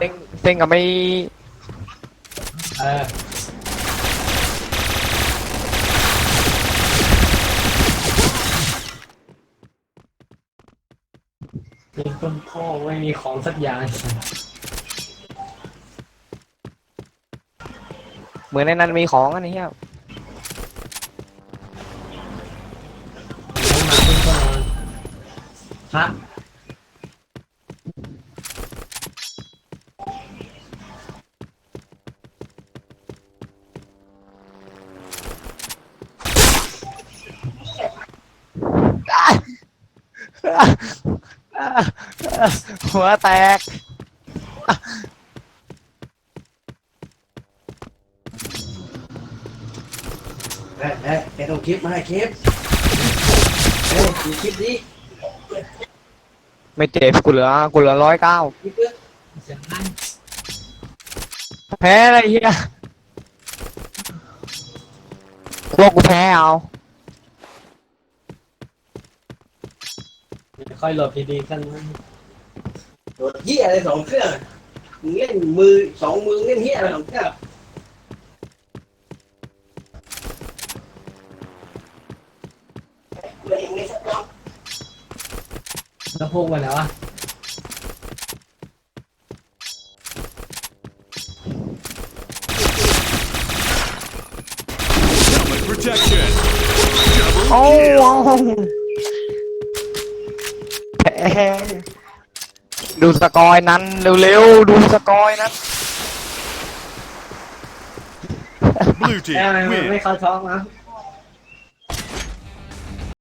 เซ็งเซ็งกับไม่เออเป็นต้นพ่อไม่มีของสักอย่าง เหมือนในนั้นมีของอันนี้ครับมาขึ้นก็นอนฮะ หัวแตกเอ้ยเอ้ยแกต้องคลิปมาให้คลิปเอ้ยมีคลิปนี้ไม่เจ็บกูเหลือกูเหลือร้อยเก้าคลิปเนี้ยเสียงนั่งแพ้อะไรเฮียพวกกูแพ้เอา ค่อยโหลดพีดีกันนะโดดเหี้ยอะไรสองเครื่องมึงเล่นมือสองมือเล่นเหี้ยอะไรสองเครื่องเล่นไม่สักรอบแล้วพวกมันแล้ววะ Helmet protection. โอ้ ดูสกอยนั้นเร็วๆ ดูสกอยนั้น Blue แอ team มไม่ win. ไม่เข้าท้องนะ